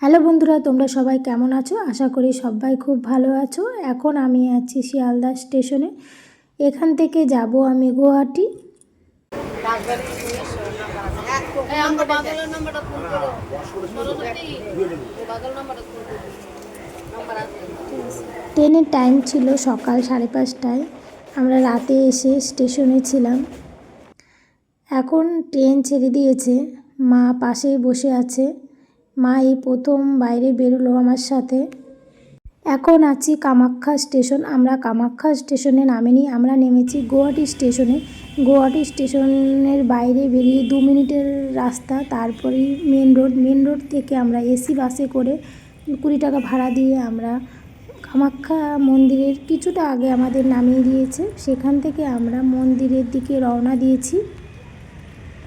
Hello বন্ধুরা, তোমরা সবাই কেমন আছো? আশা করি সবাই খুব ভালো আছো। এখন আমি আছি শিয়ালদা স্টেশনে। এখান থেকে যাব আমি গুয়াহাটি। ট্রেনের টাইম ছিল সকাল সাড়ে পাঁচটায়। আমরা রাতে এসে স্টেশনে ছিলাম। এখন ট্রেন ছেড়ে দিয়েছে। মা পাশেই বসে আছে। মা এই প্রথম বাইরে বেরোলো আমার সাথে। এখন আছি কামাখ্যা স্টেশন। আমরা কামাখ্যা স্টেশনে নামিনি। আমরা নেমেছি গুয়াহাটি স্টেশনে। গুয়াহাটি স্টেশনের বাইরে বেরিয়ে দু মিনিটের রাস্তা। তারপরেই মেন রোড। মেন রোড থেকে আমরা এসি বাসে করে কুড়ি টাকা ভাড়া দিয়ে আমরা কামাখ্যা মন্দিরের কিছুটা আগে আমাদের নামিয়ে দিয়েছে। সেখান থেকে আমরা মন্দিরের দিকে রওনা দিয়েছি।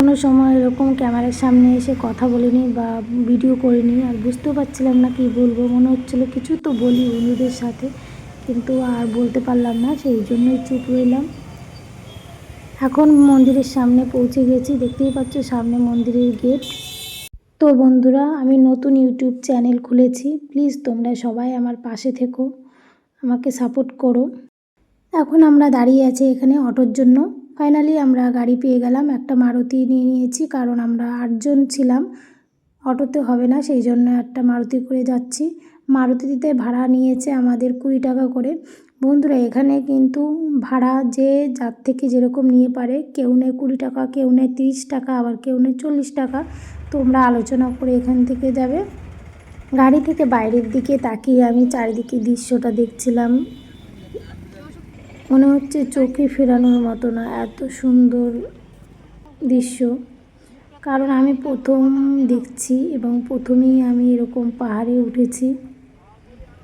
কোনো সময় এরকম ক্যামেরার সামনে এসে কথা বলিনি বা ভিডিও করিনি, আর বুঝতেও পারছিলাম না কি বলব। মনে হচ্ছিল কিছু তো বলি বন্ধুদের সাথে, কিন্তু আর বলতে পারলাম না, সেই জন্যই চুপ রইলাম। এখন মন্দিরের সামনে পৌঁছে গেছি, দেখতেই পাচ্ছ সামনে মন্দিরের গেট তো বন্ধুরা, আমি নতুন ইউটিউব চ্যানেল খুলেছি প্লিজ তোমরা সবাই আমার পাশে থেকো, আমাকে সাপোর্ট করো। এখন আমরা দাঁড়িয়ে আছি এখানে অটোর জন্য। ফাইনালি আমরা গাড়ি পেয়ে গেলাম। একটা মারুতি নিয়ে নিয়েছি, কারণ আমরা আটজন ছিলাম। অটোতে হবে না, সেই জন্য একটা মারুতি করে যাচ্ছি। মারুতিতে ভাড়া নিয়েছে আমাদের কুড়ি টাকা করে। বন্ধুরা, এখানে কিন্তু ভাড়া যে যার থেকে যেরকম নিয়ে পারে, কেউ নেয় কুড়ি টাকা, কেউ নেয় তিরিশ টাকা, আবার কেউ নেয় চল্লিশ টাকা। তোমরা আলোচনা করে এখান থেকে যাবে। গাড়ি থেকে বাইরের দিকে তাকিয়ে আমি চারিদিকে দৃশ্যটা দেখছিলাম। মনে হচ্ছে চোখে ফেরানোর মতো না, এত সুন্দর দৃশ্য। কারণ আমি প্রথম দেখছি এবং প্রথমেই আমি এরকম পাহাড়ে উঠেছি।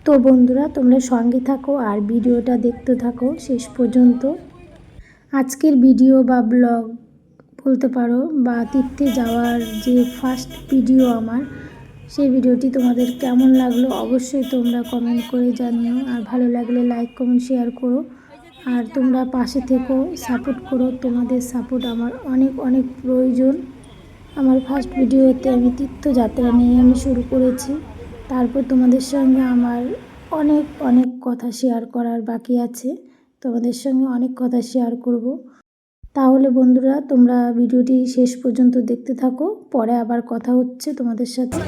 তো বন্ধুরা, তোমরা সঙ্গে থাকো আর ভিডিওটা দেখতে থাকো শেষ পর্যন্ত। আজকের ভিডিও বা ব্লগ বলতে পারো বা তীর্থে যাওয়ার যে ফার্স্ট ভিডিও আমার, সেই ভিডিওটি তোমাদের কেমন লাগল অবশ্যই তোমরা কমেন্ট করে জানিও। আর ভালো লাগলে লাইক কমেন্ট শেয়ার করো। আর তোমরা পাশে থেকো সাপোর্ট করো। তোমাদের সাপোর্ট আমার অনেক অনেক প্রয়োজন। আমার ফার্স্ট ভিডিওতে আমি তীর্থযাত্রা নিয়ে আমি শুরু করেছি। তারপর তোমাদের সঙ্গে আমার অনেক অনেক কথা শেয়ার করার বাকি আছে। তোমাদের সঙ্গে অনেক কথা শেয়ার করব। তাহলে বন্ধুরা, তোমরা ভিডিওটি শেষ পর্যন্ত দেখতে থাকো। পরে আবার কথা হচ্ছে তোমাদের সাথে।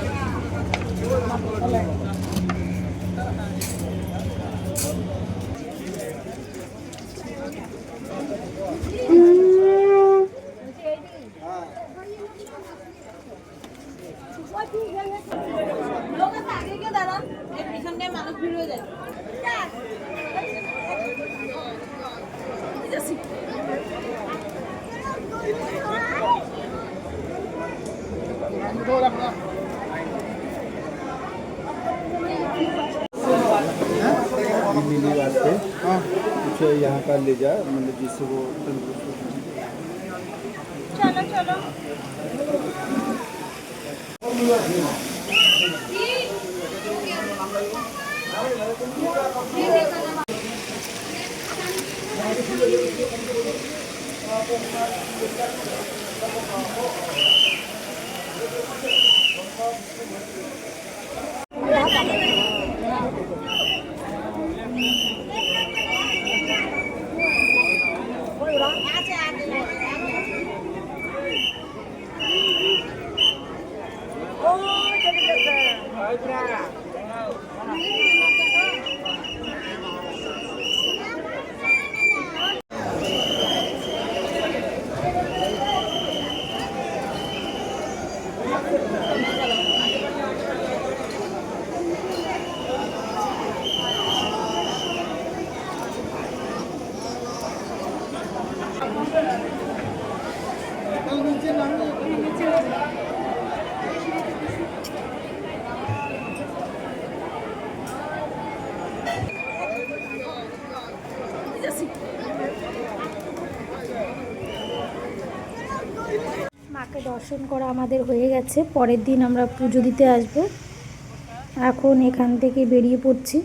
मिली वास्ते कुछ यहाँ का ले जा मतलब जिससे वो तंदुरुस्त हो Vai pra Thank you. মাকে দর্শন করা আমাদের হয়ে গেছে। পরের দিন আমরা পুজো দিতে আসব। এখন এখান থেকে বেরিয়ে পড়ছি।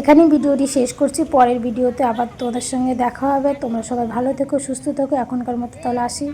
এখানে ভিডিওটি শেষ করছি। পরের ভিডিওতে আবার তোমাদের সঙ্গে দেখা হবে। তোমরা সবাই ভালো থেকো, সুস্থ থেকো। এখনকার মতো তাহলে আসি।